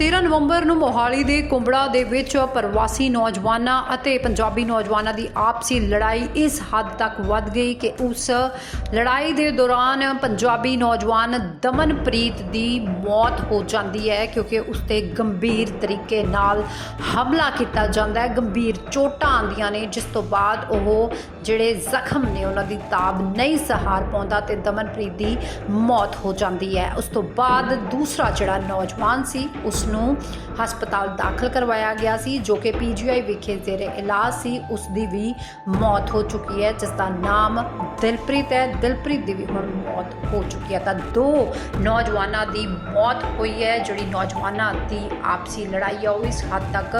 13 ਨਵੰਬਰ ਨੂੰ ਮੋਹਾਲੀ ਦੇ ਕੁੰਬੜਾ ਦੇ ਵਿੱਚ ਪ੍ਰਵਾਸੀ ਨੌਜਵਾਨਾਂ ਅਤੇ ਪੰਜਾਬੀ ਨੌਜਵਾਨਾਂ ਦੀ ਆਪਸੀ ਲੜਾਈ ਇਸ ਹੱਦ ਤੱਕ ਵੱਧ ਗਈ ਕਿ ਉਸ ਲੜਾਈ ਦੇ ਦੌਰਾਨ ਪੰਜਾਬੀ ਨੌਜਵਾਨ ਦਮਨਪ੍ਰੀਤ ਦੀ ਮੌਤ ਹੋ ਜਾਂਦੀ ਹੈ ਕਿਉਂਕਿ ਉਸ ਤੇ ਗੰਭੀਰ ਤਰੀਕੇ ਨਾਲ ਹਮਲਾ ਕੀਤਾ ਜਾਂਦਾ ਹੈ। ਗੰਭੀਰ ਚੋਟਾਂ ਆਉਂਦੀਆਂ ਨੇ, ਜਿਸ ਤੋਂ ਬਾਅਦ ਉਹ ਜਿਹੜੇ ਜ਼ਖਮ ਨੇ, ਉਹਨਾਂ ਦੀ ਤਾਬ ਨਹੀਂ ਸਹਾਰ ਪਾਉਂਦਾ ਤੇ ਦਮਨਪ੍ਰੀਤ ਦੀ ਮੌਤ ਹੋ ਜਾਂਦੀ ਹੈ। ਉਸ ਤੋਂ ਬਾਅਦ ਦੂਸਰਾ ਜਿਹੜਾ ਨੌਜਵਾਨ ਸੀ, ਉਸ ਉਸ ਨੂੰ ਹਸਪਤਾਲ ਦਾਖਲ ਕਰਵਾਇਆ ਗਿਆ ਸੀ, ਜੋ ਕਿ ਪੀਜੀਆਈ ਵਿਖੇ ਜ਼ੇਰੇ ਇਲਾਜ ਸੀ। ਉਸ ਦੀ ਵੀ ਮੌਤ ਹੋ ਚੁੱਕੀ ਹੈ, ਜਿਸ ਦਾ ਨਾਮ ਦਿਲਪ੍ਰੀਤ ਹੈ। ਦਿਲਪ੍ਰੀਤ ਦੀ ਵੀ ਹੁਣ ਮੌਤ ਹੋ ਚੁੱਕੀ ਹੈ। ਤਾਂ ਦੋ ਨੌਜਵਾਨਾਂ ਦੀ ਮੌਤ ਹੋਈ ਹੈ, ਜਿਹੜੀ ਨੌਜਵਾਨਾਂ ਦੀ ਆਪਸੀ ਲੜਾਈ ਹੈ ਉਹ ਇਸ ਹੱਦ ਤੱਕ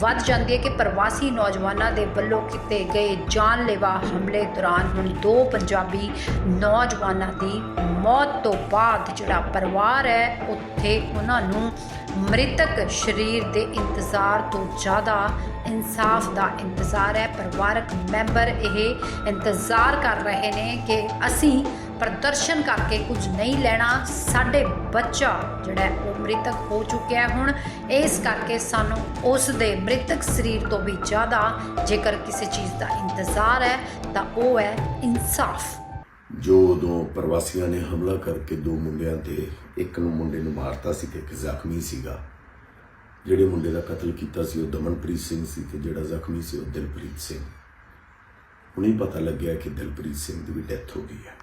ਵੱਧ ਜਾਂਦੀ ਹੈ ਕਿ ਪ੍ਰਵਾਸੀ ਨੌਜਵਾਨਾਂ ਦੇ ਵੱਲੋਂ ਕੀਤੇ ਗਏ ਜਾਨਲੇਵਾ ਹਮਲੇ ਦੌਰਾਨ ਹੁਣ ਦੋ ਪੰਜਾਬੀ ਨੌਜਵਾਨਾਂ ਦੀ ਮੌਤ ਤੋਂ ਬਾਅਦ ਜਿਹੜਾ ਪਰਿਵਾਰ ਹੈ, ਉੱਥੇ ਉਹਨਾਂ ਨੂੰ ਮ੍ਰਿਤਕ ਸਰੀਰ ਦੇ ਇੰਤਜ਼ਾਰ ਤੋਂ ਜ਼ਿਆਦਾ ਇਨਸਾਫ ਦਾ ਇੰਤਜ਼ਾਰ ਹੈ। ਪਰਿਵਾਰਕ ਮੈਂਬਰ ਇਹ ਇੰਤਜ਼ਾਰ ਕਰ ਰਹੇ ਨੇ ਕਿ ਅਸੀਂ ਪ੍ਰਦਰਸ਼ਨ ਕਰਕੇ ਕੁਝ ਨਹੀਂ ਲੈਣਾ। ਸਾਡੇ ਬੱਚਾ ਜਿਹੜਾ ਉਹ ਮ੍ਰਿਤਕ ਹੋ ਚੁੱਕਿਆ ਹੈ। ਹੁਣ ਇਸ ਕਰਕੇ ਸਾਨੂੰ ਉਸ ਦੇ ਮ੍ਰਿਤਕ ਸਰੀਰ ਤੋਂ ਵੀ ਜ਼ਿਆਦਾ ਜੇਕਰ ਕਿਸੇ ਚੀਜ਼ ਦਾ ਇੰਤਜ਼ਾਰ ਹੈ, ਤਾਂ ਉਹ ਹੈ ਇਨਸਾਫ। ਜੋ ਉਦੋਂ ਪ੍ਰਵਾਸੀਆਂ ਨੇ ਹਮਲਾ ਕਰਕੇ ਦੋ ਮੁੰਡਿਆਂ ਤੇ ਇੱਕ ਨੂੰ ਮੁੰਡੇ ਨੂੰ ਮਾਰਤਾ ਸੀ ਤੇ ਇੱਕ ਜ਼ਖਮੀ ਸੀਗਾ। ਜਿਹੜੇ ਮੁੰਡੇ ਦਾ ਕਤਲ ਕੀਤਾ ਸੀ ਉਹ ਦਮਨਪ੍ਰੀਤ ਸਿੰਘ ਸੀ ਤੇ ਜਿਹੜਾ ਜ਼ਖਮੀ ਸੀ ਉਹ ਦਿਲਪ੍ਰੀਤ ਸਿੰਘ। ਉਹਨੇ ਪਤਾ ਲੱਗਿਆ ਕਿ ਦਿਲਪ੍ਰੀਤ ਸਿੰਘ ਦੀ ਵੀ ਡੈਥ ਹੋ ਗਈ ਹੈ।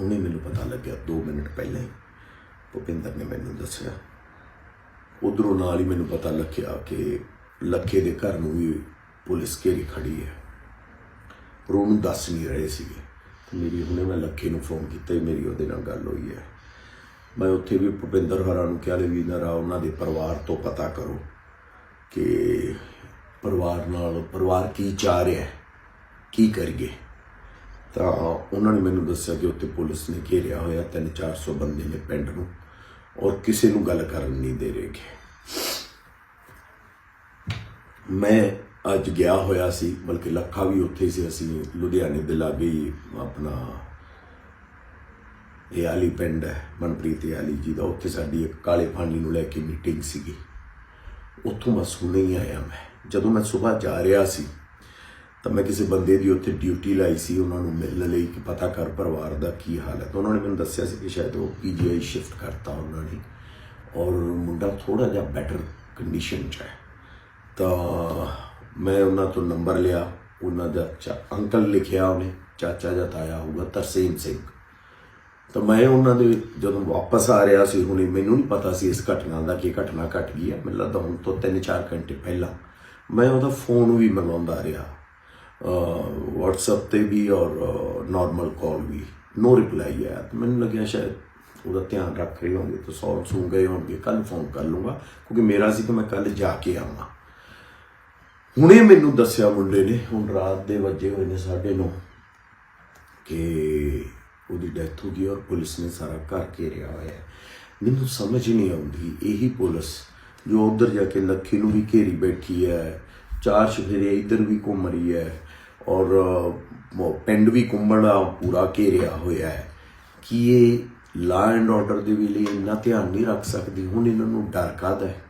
ਉਹਨੇ ਮੈਨੂੰ ਪਤਾ ਲੱਗਿਆ 2 ਮਿੰਟ ਪਹਿਲਾਂ ਹੀ। ਭੁਪਿੰਦਰ ਨੇ ਮੈਨੂੰ ਦੱਸਿਆ। ਉਧਰੋਂ ਨਾਲ ਹੀ ਮੈਨੂੰ ਪਤਾ ਲੱਗਿਆ ਕਿ ਲੱਖੇ ਦੇ ਘਰ ਨੂੰ ਵੀ ਪੁਲਿਸ ਘੇਰੀ ਖੜੀ ਹੈ। ਪਰ ਉਹਨੂੰ ਦੱਸ ਨਹੀਂ ਰਹੇ ਸੀਗੇ। ਮੇਰੀ ਹੁਣੇ ਮੈਂ ਲੱਖੇ ਨੂੰ ਫੋਨ ਕੀਤਾ ਹੀ ਮੇਰੀ ਉਹਦੇ ਨਾਲ ਗੱਲ ਹੋਈ ਹੈ। ਮੈਂ ਉੱਥੇ ਵੀ ਭੁਪਿੰਦਰ ਹਰਾਂ ਨੂੰ ਕਿਹਾ ਲੈ ਵੀ ਨਰਾ ਉਹਨਾਂ ਦੇ ਪਰਿਵਾਰ ਤੋਂ ਪਤਾ ਕਰੋ ਕਿ ਪਰਿਵਾਰ ਨਾਲ, ਪਰਿਵਾਰ ਕੀ ਚਾਹ ਰਿਹਾ ਹੈ, ਕੀ ਕਰੀਏ? ਤਾਂ ਉਹਨਾਂ ਨੇ ਮੈਨੂੰ ਦੱਸਿਆ ਕਿ ਉੱਥੇ ਪੁਲਿਸ ਨੇ ਘੇਰਿਆ ਹੋਇਆ 3-400 ਬੰਦੇ ਨੇ ਪਿੰਡ ਨੂੰ ਔਰ ਕਿਸੇ ਨੂੰ ਗੱਲ ਕਰਨ ਨਹੀਂ ਦੇ ਰਹੇਗੇ ਮੈਂ ਅੱਜ ਗਿਆ ਹੋਇਆ ਸੀ, ਬਲਕਿ ਲੱਖਾ ਵੀ ਉੱਥੇ ਸੀ। ਅਸੀਂ ਲੁਧਿਆਣੇ ਦੇ ਲਾਗੇ ਆਪਣਾ ਇਹ ਆਲੀ ਪਿੰਡ ਹੈ, ਮਨਪ੍ਰੀਤ ਇਹ ਆਲੀ ਜੀ ਦਾ। ਉੱਥੇ ਸਾਡੀ ਇੱਕ ਕਾਲੇ ਫਾਨੀ ਨੂੰ ਲੈ ਕੇ ਮੀਟਿੰਗ ਸੀਗੀ। ਉੱਥੋਂ ਮੈਂ ਸੁਣੇ ਹੀ ਆਇਆ ਮੈਂ। ਜਦੋਂ ਮੈਂ ਸਵੇਰ ਜਾ ਰਿਹਾ ਸੀ, ਤਾਂ ਮੈਂ ਕਿਸੇ ਬੰਦੇ ਦੀ ਉੱਥੇ ਡਿਊਟੀ ਲਾਈ ਸੀ। ਉਹਨਾਂ ਨੂੰ ਮਿਲਣ ਲਈ ਕਿ ਪਤਾ ਕਰ ਪਰਿਵਾਰ ਦਾ ਕੀ ਹਾਲ ਹੈ। ਤਾਂ ਉਹਨਾਂ ਨੇ ਮੈਨੂੰ ਦੱਸਿਆ ਸੀ ਕਿ ਸ਼ਾਇਦ ਉਹ ਪੀਜੀਆਈ ਸ਼ਿਫਟ ਕਰਤਾ ਉਹਨਾਂ ਨੇ। ਔਰ ਮੁੰਡਾ ਥੋੜਾ ਜਿਹਾ ਬੈਟਰ ਕੰਡੀਸ਼ਨ 'ਚ ਹੈ। ਤਾਂ ਮੈਂ ਉਹਨਾਂ ਤੋਂ ਨੰਬਰ ਲਿਆ, ਉਹਨਾਂ ਦਾ ਚਾ- ਅੰਕਲ ਲਿਖਿਆ ਉਹਨੇ, ਚਾਚਾ ਜਾਂ ਤਾਇਆ ਹੋਊਗਾ, ਤਰਸੇਮ ਸਿੰਘ। ਤਾਂ ਮੈਂ ਉਹਨਾਂ ਦੇ ਜਦੋਂ ਵਾਪਸ ਆ ਰਿਹਾ ਸੀ, ਹੁਣੇ ਮੈਨੂੰ ਨਹੀਂ ਪਤਾ ਸੀ ਇਸ ਘਟਨਾ ਦਾ ਕਿ ਘਟਨਾ ਘਟ ਗਈ ਹੈ। ਮੈਨੂੰ ਲੱਗਦਾ ਹੁਣ ਤੋਂ 3-4 ਘੰਟੇ ਪਹਿਲਾਂ ਮੈਂ ਉਹਦਾ ਫੋਨ ਵੀ ਮੰਗਾਉਂਦਾ ਰਿਹਾ। WhatsApp ਤੇ ਵੀ ਔਰ ਨਾਰਮਲ ਕਾਲ ਵੀ। ਨੋ ਰਿਪਲਾਈ ਆਇਆ। ਤਾਂ ਮੈਨੂੰ ਲੱਗਿਆ ਸ਼ਾਇਦ ਉਹਦਾ ਧਿਆਨ ਰੱਖ ਰਹੇ ਹੋਣਗੇ, ਤਾਂ ਸੌ ਸੂ ਗਏ ਹੋਣਗੇ ਕੱਲ ਫੋਨ ਕਰ ਲੂੰਗਾ ਕਿਉਂਕਿ ਮੇਰਾ ਸੀ ਕਿ ਮੈਂ ਕੱਲ ਜਾ ਕੇ ਆਵਾਂ। ਹੁਣੇ ਮੈਨੂੰ ਦੱਸਿਆ ਮੁੰਡੇ ਨੇ ਹੁਣ ਰਾਤ ਦੇ ਵੱਜੇ ਹੋਏ ਨੇ ਸਾਢੇ ਨੌ ਕਿ ਉਹਦੀ ਡੈਥ ਹੋ ਗਈ ਔਰ ਪੁਲਿਸ ਨੇ ਸਾਰਾ ਘਰ ਘੇਰਿਆ ਹੋਇਆ ਹੈ। ਮੈਨੂੰ ਸਮਝ ਨਹੀਂ ਆਉਂਦੀ ਇਹੀ ਪੁਲਿਸ ਜੋ ਉਧਰ ਜਾ ਕੇ ਲੱਖੀ ਨੂੰ ਵੀ ਘੇਰੀ ਬੈਠੀ ਹੈ ਚਾਰ ਸ਼ਫੇਰੇ ਇੱਧਰ ਵੀ ਘੁੰਮ ਰਹੀ ਹੈ ਔਰ ਅਹ, ਉਹ ਪਿੰਡ ਵੀ ਘੁੰਮਣਾ ਪੂਰਾ ਘੇਰਿਆ ਹੋਇਆ ਹੈ। ਕੀ ਇਹ ਲਾ ਐਂਡ ਆਰਡਰ ਦੇ ਵੀ ਲਈ ਇੰਨਾ ਧਿਆਨ ਨਹੀਂ ਰੱਖ ਸਕਦੀ? ਹੁਣ ਇਹਨਾਂ ਨੂੰ ਡਰ ਕਾਹਦਾ ਹੈ?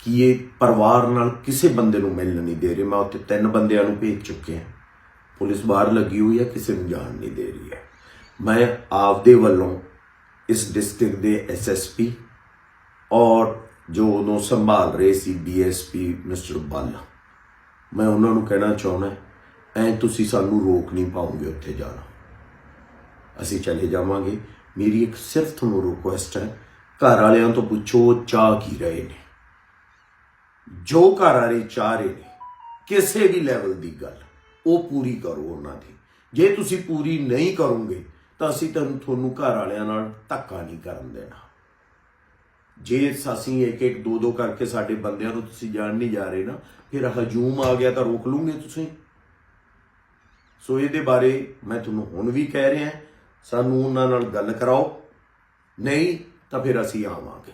ਕਿ ਇਹ ਪਰਿਵਾਰ ਨਾਲ ਕਿਸੇ ਬੰਦੇ ਨੂੰ ਮਿਲਣ ਨਹੀਂ ਦੇ ਰਹੇ। ਮੈਂ ਉੱਥੇ ਤਿੰਨ ਬੰਦਿਆਂ ਨੂੰ ਭੇਜ ਚੁੱਕਿਆ ਪੁਲਿਸ ਬਾਹਰ ਲੱਗੀ ਹੋਈ ਹੈ, ਕਿਸੇ ਨੂੰ ਜਾਣ ਨਹੀਂ ਦੇ ਰਹੀ ਹੈ। ਮੈਂ ਆਪਦੇ ਵੱਲੋਂ ਇਸ ਡਿਸਟ੍ਰਿਕਟ ਦੇ ਐਸਐਸਪੀ ਔਰ ਜੋ ਉਦੋਂ ਸੰਭਾਲ ਰਹੇ ਸੀ ਡੀਐਸਪੀ ਮਿਸਟਰ ਬੱਲ, ਮੈਂ ਉਹਨਾਂ ਨੂੰ ਕਹਿਣਾ ਚਾਹੁੰਦਾ ਐ ਤੁਸੀਂ ਸਾਨੂੰ ਰੋਕ ਨਹੀਂ ਪਾਉਂਗੇ ਉੱਥੇ ਜਾਣਾ। ਅਸੀਂ ਚਲੇ ਜਾਵਾਂਗੇ। ਮੇਰੀ ਇੱਕ ਸਿਰਫ ਤੁਹਾਨੂੰ ਰਿਕੁਐਸਟ ਹੈ ਘਰ ਵਾਲਿਆਂ ਤੋਂ ਪੁੱਛੋ ਉਹ ਚਾਹ ਕੀ ਰਹੇ ਨੇ। ਜੋ ਘਰ ਵਾਲੇ ਚਾਹ ਰਹੇ ਨੇ, ਕਿਸੇ ਵੀ ਲੈਵਲ ਦੀ ਗੱਲ, ਉਹ ਪੂਰੀ ਕਰੋ ਉਹਨਾਂ ਦੀ। ਜੇ ਤੁਸੀਂ ਪੂਰੀ ਨਹੀਂ ਕਰੋਗੇ, ਤਾਂ ਅਸੀਂ ਤੁਹਾਨੂੰ ਤੁਹਾਨੂੰ ਘਰ ਵਾਲਿਆਂ ਨਾਲ ਧੱਕਾ ਨਹੀਂ ਕਰਨ ਦੇਣਾ। ਜੇ ਅਸੀਂ ਇੱਕ ਇੱਕ, ਦੋ ਦੋ ਕਰਕੇ ਸਾਡੇ ਬੰਦਿਆਂ ਨੂੰ ਤੁਸੀਂ ਜਾਣ ਨਹੀਂ ਜਾ ਰਹੇ ਨਾ, ਫਿਰ ਹਜੂਮ ਆ ਗਿਆ ਤਾਂ ਰੋਕ ਲੂਗੇ ਤੁਸੀਂ। ਸੋ ਇਹਦੇ ਬਾਰੇ ਮੈਂ ਤੁਹਾਨੂੰ ਹੁਣ ਵੀ ਕਹਿ ਰਿਹਾ, ਸਾਨੂੰ ਉਹਨਾਂ ਨਾਲ ਗੱਲ ਕਰਾਓ। ਨਹੀਂ ਤਾਂ ਫਿਰ ਅਸੀਂ ਆਵਾਂਗੇ।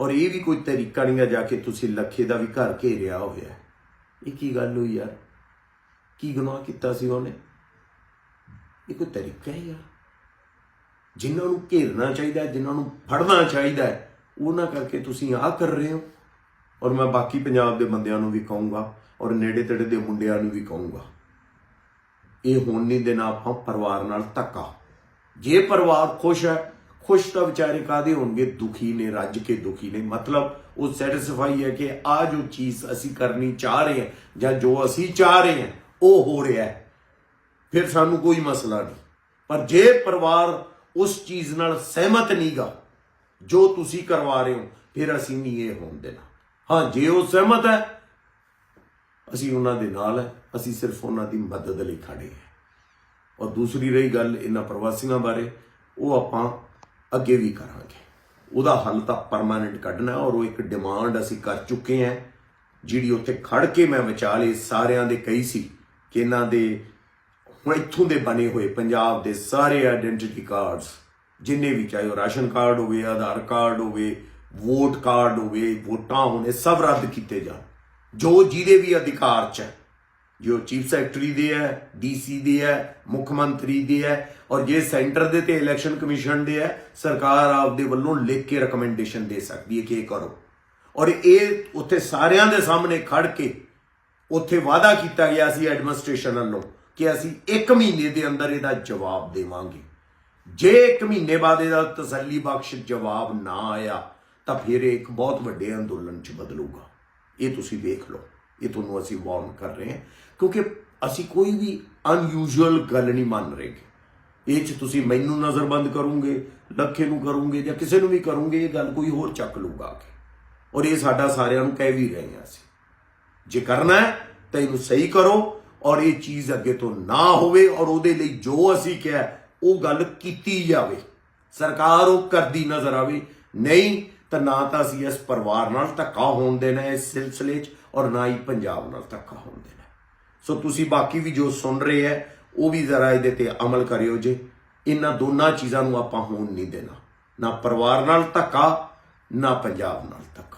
ਔਰ ਇਹ ਵੀ ਕੋਈ ਤਰੀਕਾ ਨਹੀਂ ਹੈ ਜਾ ਕੇ ਤੁਸੀਂ ਲੱਖੇ ਦਾ ਵੀ ਘਰ ਘੇਰਿਆ ਹੋਇਆ। ਇਹ ਕੀ ਗੱਲ ਹੋਈ ਯਾਰ? ਕੀ ਗੁਨਾਹ ਕੀਤਾ ਸੀ ਉਹਨੇ? ਇਹ ਕੋਈ ਤਰੀਕਾ ਹੈ ਯਾਰ ਜਿਨ੍ਹਾਂ ਨੂੰ ਘੇਰਨਾ ਚਾਹੀਦਾ ਹੈ, ਜਿਨ੍ਹਾਂ ਨੂੰ ਫੜਨਾ ਚਾਹੀਦਾ ਉਹਨਾਂ ਕਰਕੇ ਤੁਸੀਂ ਆਹ ਕਰ ਰਹੇ ਹੋ। ਔਰ ਮੈਂ ਬਾਕੀ ਪੰਜਾਬ ਦੇ ਬੰਦਿਆਂ ਨੂੰ ਵੀ ਕਹੂੰਗਾ ਔਰ ਨੇੜੇ ਤੇੜੇ ਦੇ ਮੁੰਡਿਆਂ ਨੂੰ ਵੀ ਕਹੂੰਗਾ ਇਹ ਹੋਣ ਨਹੀਂ ਦੇਣਾ ਆਪਾਂ ਪਰਿਵਾਰ ਨਾਲ ਧੱਕਾ। ਜੇ ਪਰਿਵਾਰ ਖੁਸ਼ ਹੈ ਖੁਸ਼ ਤਾਂ ਵਿਚਾਰੇ ਕਾਦੇ ਹੋਣਗੇ? ਦੁਖੀ ਨੇ, ਰੱਜ ਕੇ ਦੁਖੀ ਨੇ। ਮਤਲਬ ਉਹ ਸੈਟੀਸਫਾਈ ਹੈ ਕਿ ਆ ਜੋ ਚੀਜ਼ ਅਸੀਂ ਕਰਨੀ ਚਾਹ ਰਹੇ ਹਾਂ ਜਾਂ ਜੋ ਅਸੀਂ ਚਾਹ ਰਹੇ ਹਾਂ, ਉਹ ਹੋ ਰਿਹਾ ਹੈ। ਫਿਰ ਸਾਨੂੰ ਕੋਈ ਮਸਲਾ ਨਹੀਂ। ਪਰ ਜੇ ਪਰਿਵਾਰ ਉਸ ਚੀਜ਼ ਨਾਲ ਸਹਿਮਤ ਨਹੀਂਗਾ, ਜੋ ਤੁਸੀਂ ਕਰਵਾ ਰਹੇ ਹੋ, ਫਿਰ ਅਸੀਂ ਨਹੀਂ ਇਹ ਹੋਣ ਦੇਣਾ। ਹਾਂ, ਜੇ ਉਹ ਸਹਿਮਤ ਹੈ, ਅਸੀਂ ਉਹਨਾਂ ਦੇ ਨਾਲ ਹੈ। ਅਸੀਂ ਸਿਰਫ ਉਹਨਾਂ ਦੀ ਮਦਦ ਲਈ ਖੜੇ ਹਾਂ। ਔਰ ਦੂਸਰੀ ਰਹੀ ਗੱਲ ਇਹਨਾਂ ਪ੍ਰਵਾਸੀਆਂ ਬਾਰੇ, ਉਹ ਆਪਾਂ ਅੱਗੇ ਵੀ ਕਰਾਂਗੇ। ਉਹਦਾ ਹੱਲ ਤਾਂ ਪਰਮਾਨੈਂਟ ਕੱਢਣਾ ਔਰ ਉਹ ਇੱਕ ਡਿਮਾਂਡ ਅਸੀਂ ਕਰ ਚੁੱਕੇ ਹਾਂ, ਜਿਹੜੀ ਉੱਥੇ ਖੜ ਕੇ ਮੈਂ ਵਿਚਾਲੇ ਸਾਰਿਆਂ ਦੇ ਕਹੀ ਸੀ ਕਿ ਇਹਨਾਂ ਦੇ ਹੁਣ ਇੱਥੋਂ ਦੇ ਬਣੇ ਹੋਏ ਪੰਜਾਬ ਦੇ ਸਾਰੇ ਆਇਡੈਂਟੀਟੀ ਕਾਰਡਸ ਜਿੰਨੇ ਵੀ ਚਾਹੇ ਉਹ ਰਾਸ਼ਨ ਕਾਰਡ ਹੋਵੇ, ਆਧਾਰ ਕਾਰਡ ਹੋਵੇ ਵੋਟ ਕਾਰਡ ਹੋਵੇ, ਵੋਟਾਂ ਹੋਣੇ ਸਭ ਰੱਦ ਕੀਤੇ ਜਾਣ। ਜੋ ਜਿਹਦੇ ਵੀ ਅਧਿਕਾਰ ਚ ਹੈ ਜੋ ਚੀਫ ਸੈਕਟਰੀ ਦੇ ਹੈ, ਡੀਸੀ ਦੇ ਹੈ, ਮੁੱਖ ਮੰਤਰੀ ਦੇ ਹੈ ਔਰ ਜੇ ਸੈਂਟਰ ਦੇ ਤੇ ਇਲੈਕਸ਼ਨ ਕਮਿਸ਼ਨ ਦੇ ਹੈ, ਸਰਕਾਰ ਆਪਦੇ ਵੱਲੋਂ ਲਿਖ ਕੇ ਰეკਮੈਂਡੇਸ਼ਨ ਦੇ ਸਕਦੀ ਹੈ ਕਿ ਇਹ ਕਰੋ। ਔਰ ਇਹ ਉੱਥੇ ਸਾਰਿਆਂ ਦੇ ਸਾਹਮਣੇ ਖੜ ਕੇ ਉੱਥੇ ਵਾਅਦਾ ਕੀਤਾ ਗਿਆ ਸੀ ਐਡਮਿਨਿਸਟ੍ਰੇਸ਼ਨ ਵੱਲੋਂ ਕਿ ਅਸੀਂ 1 ਮਹੀਨੇ ਦੇ ਅੰਦਰ ਇਹਦਾ ਜਵਾਬ ਦੇਵਾਂਗੇ। ਜੇ 1 ਮਹੀਨੇ ਬਾਅਦ ਇਹਦਾ ਤਸੱਲੀ ਬਖਸ਼ ਜਵਾਬ ਨਾ ਆਇਆ ਤਾਂ ਫਿਰ ਇਹ ਇੱਕ ਬਹੁਤ ਵੱਡੇ ਅੰਦੋਲਨ 'ਚ ਬਦਲੂਗਾ। ਇਹ ਤੁਸੀਂ ਵੇਖ ਲਓ। ਇਹ ਤੁਹਾਨੂੰ ਅਸੀਂ ਵਾਰਨ ਕਰ ਰਹੇ ਹਾਂ, ਕਿਉਂਕਿ ਅਸੀਂ ਕੋਈ ਵੀ ਅਨਯੂਜੂਅਲ ਗੱਲ ਨਹੀਂ ਮੰਨ ਰਹੇ ਇਹ 'ਚ ਤੁਸੀਂ ਮੈਨੂੰ ਨਜ਼ਰਬੰਦ ਕਰੋਗੇ, ਲੱਖੇ ਨੂੰ ਕਰੋਗੇ ਜਾਂ ਕਿਸੇ ਨੂੰ ਵੀ ਕਰੋਗੇ, ਇਹ ਗੱਲ ਕੋਈ ਹੋਰ ਚੱਕ ਲੂਗਾ ਆ ਔਰ ਇਹ ਸਾਡਾ ਸਾਰਿਆਂ ਨੂੰ ਕਹਿ ਵੀ ਰਹੇ ਹਾਂ ਅਸੀਂ। ਜੇ ਕਰਨਾ ਹੈ, ਤਾਂ ਇਹਨੂੰ ਸਹੀ ਕਰੋ ਔਰ ਇਹ ਚੀਜ਼ ਅੱਗੇ ਤੋਂ ਨਾ ਹੋਵੇ ਔਰ ਉਹਦੇ ਲਈ ਜੋ ਅਸੀਂ ਕਿਹਾ, ਉਹ ਗੱਲ ਕੀਤੀ ਜਾਵੇ। ਸਰਕਾਰ ਉਹ ਕਰਦੀ ਨਜ਼ਰ ਆਵੇ। ਨਹੀਂ ਤਾਂ ਨਾ ਤਾਂ ਅਸੀਂ ਇਸ ਪਰਿਵਾਰ ਨਾਲ ਧੱਕਾ ਹੋਣ ਦੇਣਾ, ਇਸ ਸਿਲਸਿਲੇ 'ਚ, ਔਰ ਨਾ ਹੀ ਪੰਜਾਬ ਨਾਲ ਧੱਕਾ ਹੋਣ ਦੇਣਾ। ਸੋ ਤੁਸੀਂ ਬਾਕੀ ਵੀ ਜੋ ਸੁਣ ਰਹੇ ਹੈ, ਉਹ ਵੀ ਜ਼ਰਾ ਇਹਦੇ ਤੇ ਅਮਲ ਕਰਿਓ ਜੇ। ਇਹਨਾਂ ਦੋਨਾਂ ਚੀਜ਼ਾਂ ਨੂੰ ਆਪਾਂ ਹੋਣ ਨਹੀਂ ਦੇਣਾ। ਨਾ ਪਰਿਵਾਰ ਨਾਲ ਧੱਕਾ, ਨਾ ਪੰਜਾਬ ਨਾਲ ਧੱਕਾ।